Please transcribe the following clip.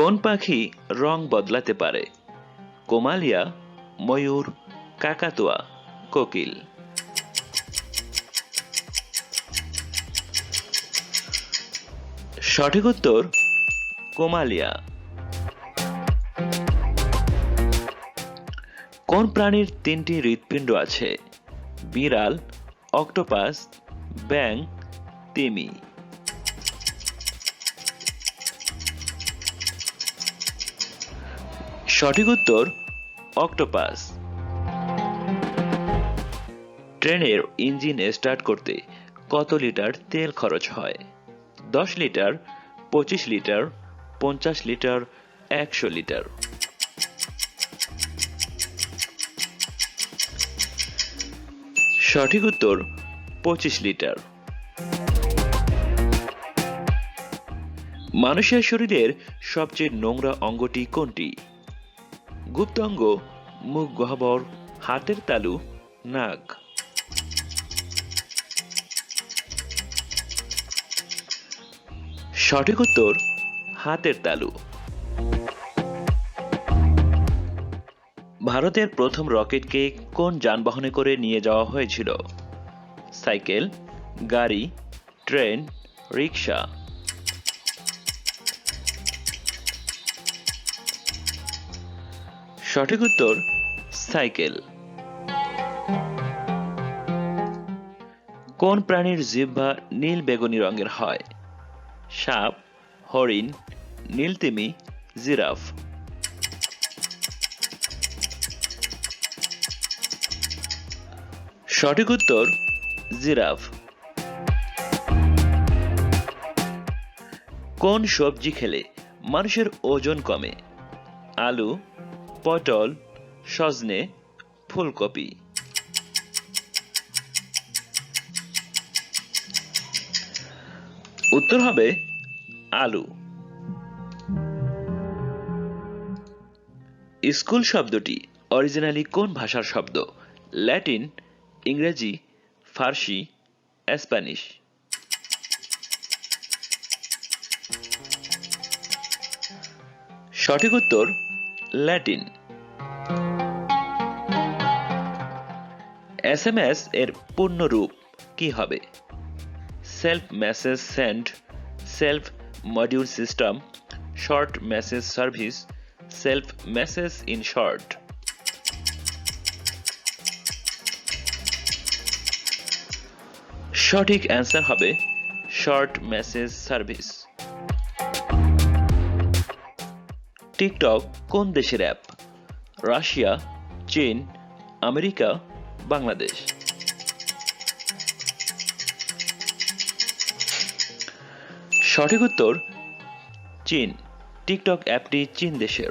কোন পাখি রং বদলাতে পারে? কোমালিয়া, ময়ূর, কাকাতুয়া, কোকিল। সঠিক উত্তর, কোমালিয়া। কোন প্রাণীর তিনটি হৃৎপিণ্ড আছে? বিড়াল, অক্টোপাস ব্যাং তিমি। সঠিক উত্তর অক্টোপাস ট্রেনের ইঞ্জিন স্টার্ট করতে কত লিটার তেল খরচ হয়? দশ লিটার, পঁচিশ লিটার, পঞ্চাশ লিটার, একশো লিটার। সঠিক উত্তর, পঁচিশ লিটার। মানুষের শরীরের সবচেয়ে নোংরা অঙ্গটি কোনটি? গুপ্তাঙ্গ মুখ গহ্বর, হাতের তালু, নাক। সঠিক উত্তর, হাতের তালু। ভারতের প্রথম রকেটকে কোন যানবাহনে করে নিয়ে যাওয়া হয়েছিল? সাইকেল, গাড়ি, ট্রেন রিক্সা সঠিক উত্তর, সাইকেল। কোন প্রাণীর জিহ্বা নীল বেগুনি রঙের হয়? সাপ, হরিণ, নীলতিমি, জিরাফ। সঠিক উত্তর, জিরাফ। কোন সবজি খেলে মানুষের ওজন কমে? আলু পটল, সজনে, ফুলকপি। উত্তর হবে আলু। স্কুল শব্দটি অরিজিনালি কোন ভাষার শব্দ? ল্যাটিন, ইংরেজি, ফার্সি, স্প্যানিশ। সঠিক উত্তর ল্যাটিন। এস এম এস এর পূর্ণ রূপ কি হবে? Self message send, self module system, short message service, self message in short. সঠিক অ্যান্সার হবে শর্ট মেসেজ সার্ভিস। টিকটক কোন দেশের অ্যাপ রাশিয়া, চীন, আমেরিকা, বাংলাদেশ। সঠিক উত্তর, চীন। টিকটক অ্যাপটি চীন দেশের।